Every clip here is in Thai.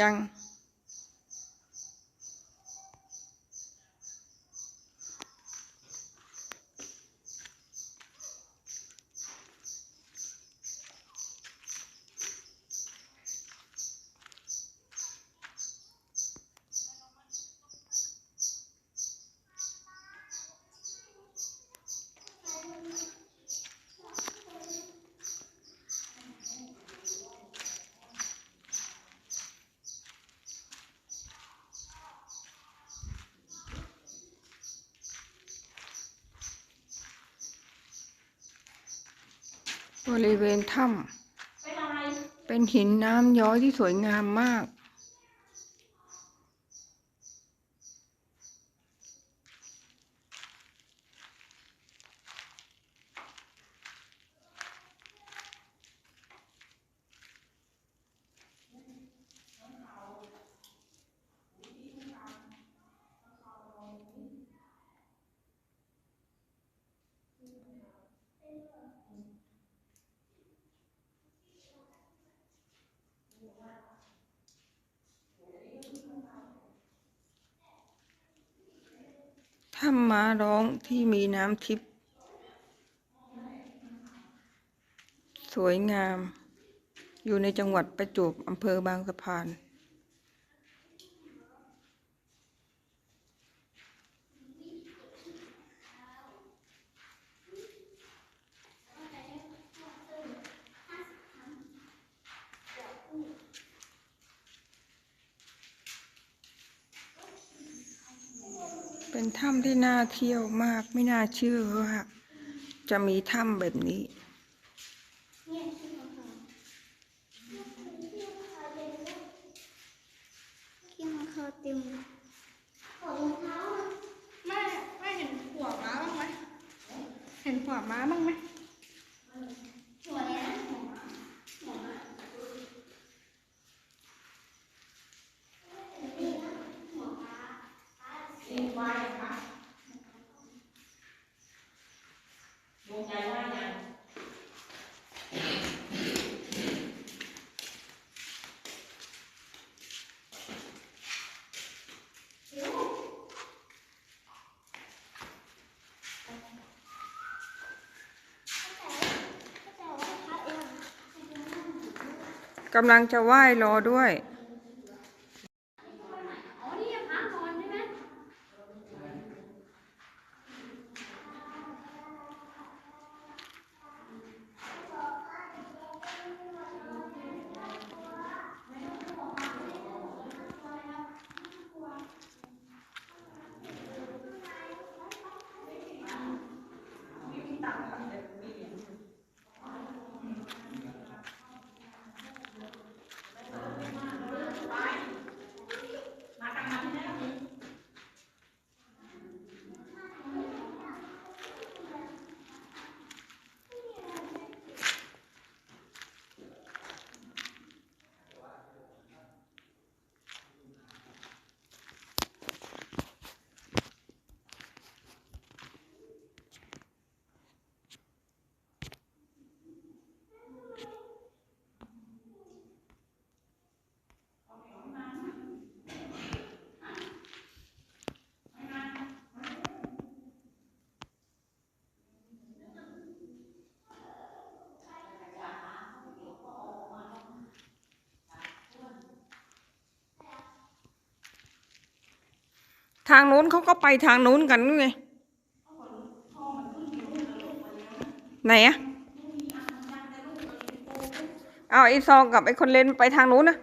ยัง บริเวณถ้ำเป็นหินน้ำย้อยที่สวยงามมาก ถ้ำม้าร้องที่มีน้ำทิพย์สวยงาม อยู่ในจังหวัดประจวบอำเภอบางสะพาน เป็นถ้ำที่น่าเที่ยวมากไม่น่าเชื่อว่าจะมีถ้ำแบบนี้ขี้มันคอเต็มแม่แม่เห็นหัวม้าบ้างไหมเห็นหัวม้าบ้างไหม หัวเนี้ย กำลังจะไหว้รอด้วย ทางโน้นเขาก็ไปทางโน้นกันไงไหนอะเอาไอซองกับไอคนเล่นไปทางโน้นนะ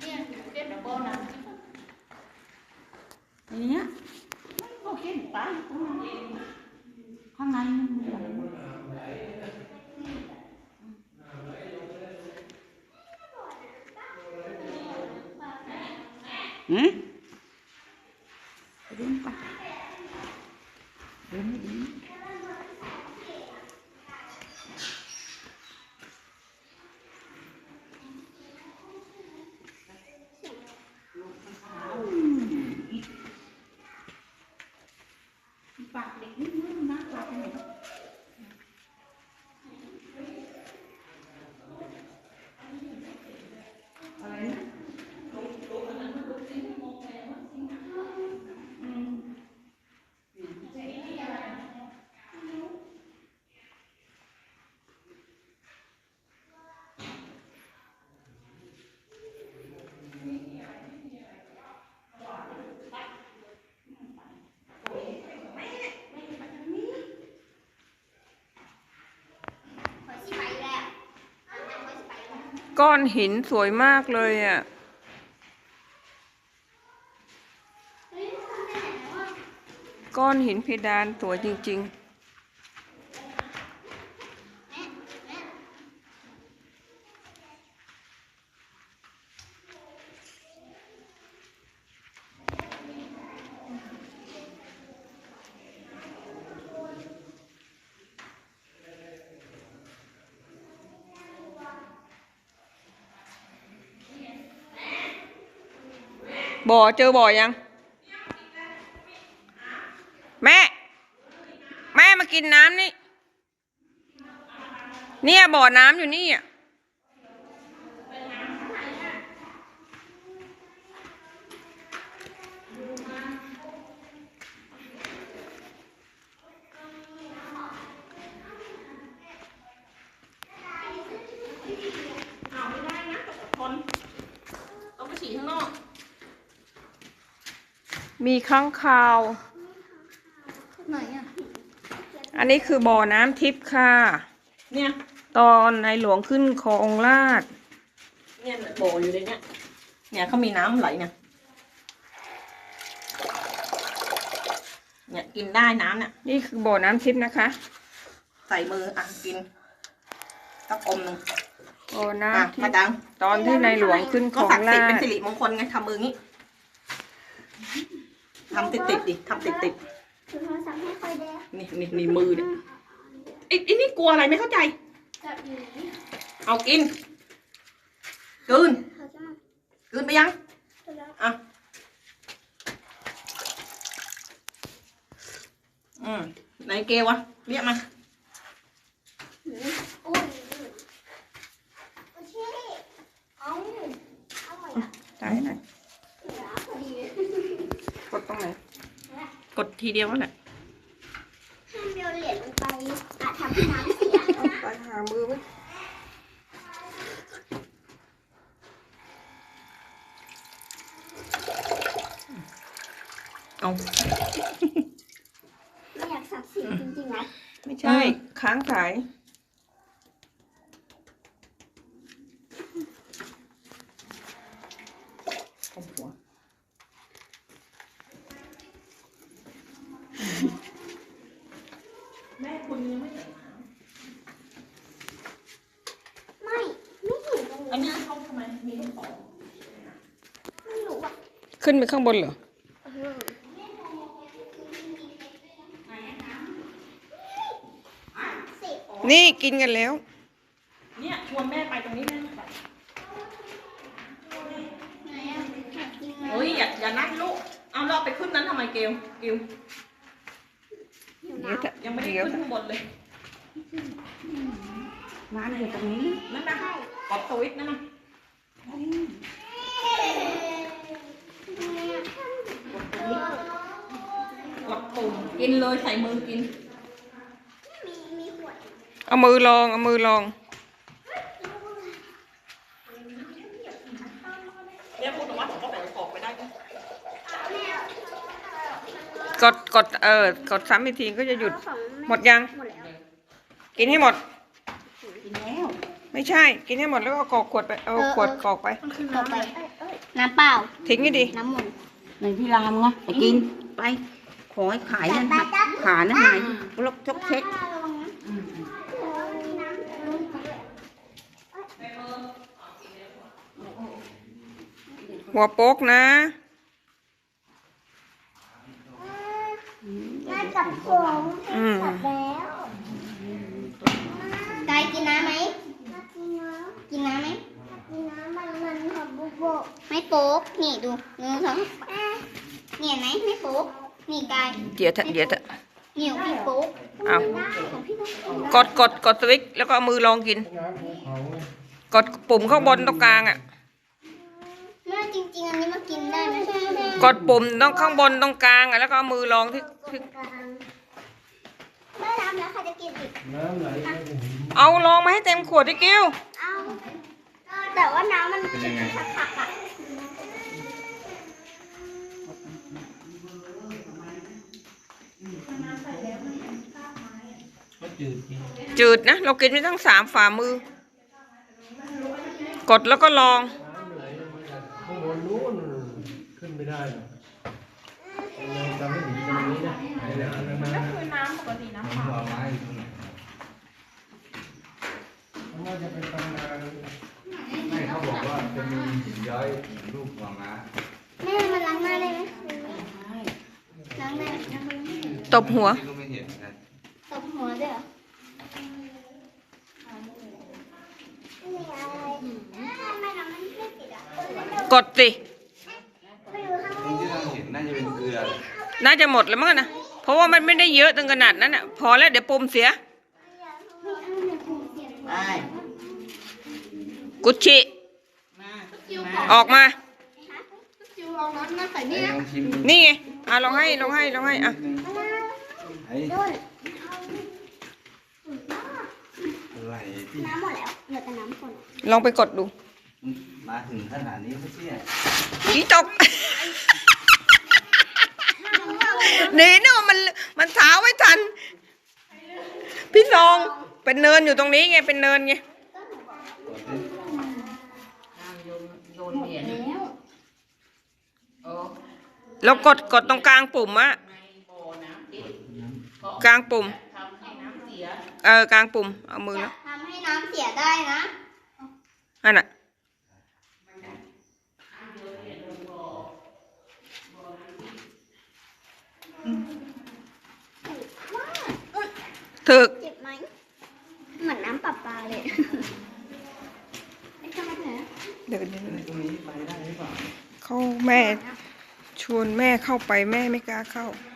เนี่ยเก็บดับเบิลนะอย่างเงี้ยไม่พอเก็บตายข้างในมันมีอะไร หื ก้อนหินสวยมากเลยอะเฮ้ยทำได้ไหนวะก้อนหินเพดานสวยจริง ๆ บ่อเจอบ่อยัง แม่ แม่มากินน้ำนี่ เนี่ยบ่อน้ำอยู่นี่อะ เอาไม่ได้นะตกคนต้องไปฉี่ข้างนอก มีข้างคาว ไหนอะอันนี้คือบ่อน้ำทิพย์ค่ะ เนี่ยตอนในหลวงขึ้นคลองลาดเนี่ยโบอยู่ในเนี้ยเนี่ยเขามีน้ำไหลเนี่ยเนี่ยกินได้น้ำเนี่ยนี่คือบ่อน้ำทิพย์นะคะ ใส่มืออะกินสักอมหนึ่งบ่ออะน้ำทิมาพย์ดังตอนที่ในหลวงขึ้นคก็ลองศักดิ์สิทลาธิ์เป็นดสิริมงคลไงทำมืองี้ ทำติดติดๆดิทำติดติดถือโทรศัพท์ให้คอยแดงๆนี่นี่นี่มือเนี่ยไอ้ไอ้นี่กลัวอะไรไม่เข้าใจ จับอยู่นี่เอากินกลืนเขาจะมากลืนไปยังตัวแล้วอะอืมไหนเกวะเรียกมาโอ้ยโอเคเอาเอาหมดอะได้ไหนเหลือพอดีกด ตรงไหน กดทีเดียวนั่นแหละห้ามโยนเหรียญลงไปอาจทำให้น้ำเสียเอาไปหามือไว้เอาไม่อยากสักดิ์สิทธิ์จริงๆนะ ไม่ใช่ ค้างขาย เอาหัวแม่คุณยังไม่ใส่น้ ไม่ ไม่เห็นตรงำอัน นี้ นี้เขาทำไมมีลูกศร ไม่รู้อะ ขึ้นไปข้างบนเหรอเออนี่กินกันแล้ว เนี่ยชวนแม่ไปตรงนี้แม่ไม่ไปไหนอะอยากกินไหมเฮ้ยอย่าอย่านั่งลูก เอาเราไปขึ้นนั้นทำไมเกลเกลหิวเดี๋ยวน้ำจะยังไม่ได้เดี๋ยวขึ้นข้างบนเลยร้านอยู่ตรงนี้นั่นนะกดสวิตช์นั่นนะกด ปุ่มกินเลยใส่มือกิน มีมีขวดเอามือลอง เอามือลอง เนี่ยพูดถึงว่าผมก็แบ่งกรอกไปได้ไหมกดกดเออกดซ้ำอีกทีก็จะหยุดของแหมดยัง หมดแล้วกินให้หมด กินแล้ว ไม่ใช่ กินให้หมดแล้วก็กรอกขวดไป เอาขวดกรอกไปต่อไปน้ำเปล่า ทิ้งให้ดี น้ำมนต์ในพี่รามไงไปกิน ไป ขอให้ขายนั่นขานั่นไหนลกชกเช็คหัวโป๊กนะมาจับของอืมจับแล้วกายกินน้ำไหม กินน้ำกินน้ำไหมกินน้ำมันมันหับบุบไม่โป๊กนี่ดูหนึ่งสองนี่เห็นไหมไม่โป๊ก นี่กายเดี๋ยวเถอะเดี๋ยวเถอะเหนียวพี่โป๊กเอาของพี่ต้องกินกดกดกดสวิตช์แล้วก็เอามือลองกิน กดปุ่มข้างบนตรงกลางอะ แม่จริงๆอันนี้มากินได้ไหมกดปุ่มต้องข้างบนตรงกลางอะแล้วก็เอามือลองที่ที่แม่น้ำแล้วใครจะกินอีก น้ำไหลไม่ถึงเอาลองมาให้เต็มขวดดิกิ้วเอาเออแต่ว่าน้ำมันเป็นยังไงผักๆอะ ก็ จืดจริงจืดนะ เรากินไปตั้งสามฝ่ามือ กดแล้วก็ลองน้ำไหลลงมาจากข้างบนนู้นขึ้นไม่ได้หรอกเราจำไม่ถึงตรงนี้นะไหนนะแล้วมาคือน้ำปกติน้ำเปล่าว่าจะเป็นตำนานไม่เขาบอกว่าจะมีหินย้อยรูปของม้าแม่มันล้างหน้าได้ไหมล้างหน้าตบหัว ที่ก็ไม่เห็นเหมือนกัน ตบหัวด้วยเหรอไม่ทำมันไม่ติดอะ กดสิไม่รู้ข้างตรงที่เราเห็นน่าจะเป็นเกลือน่าจะหมดแล้วมั้งนะ เพราะว่ามันไม่ได้เยอะถึงขนาดนั้นอะ พอแล้วเดี๋ยวปุ่มเสียได้กุชชิมาออกมา จิวลองน้ำมาใส่ไอ้นี่นะลองชิมดูนี่ไงอะลองให้ลองให้ลองให้อะ ไอ้ด้วยอะไรที่น้ำหมดแล้วเหลือแต่น้ำฝนลองไปกดดู มาถึงขนาดนี้ไม่เชื่ออีตก หนีเนาะมันมันเท้าไม่ทัน พี่ซองเป็นเนินอยู่ตรงนี้ไงเป็นเนินไงโยนเหรียญแล้วโอ้แล้วกดกดตรงกลางปุ่มอะในบ่อน้ำติดกลางปุ่มทำให้น้ำเสียเออกลางปุ่มเอามือจะแล้วทำให้น้ำเสียได้นะนั่นน่ะ ถึกเจ็บไหมเหมือนน้ำประปาเลยไอ้ทำไมเหรอเดี๋ยวเดี๋ยวตรงนี้ไปได้หรือเปล่าเขาแม่ ชวนแม่เข้าไปแม่ไม่กล้าเข้าไ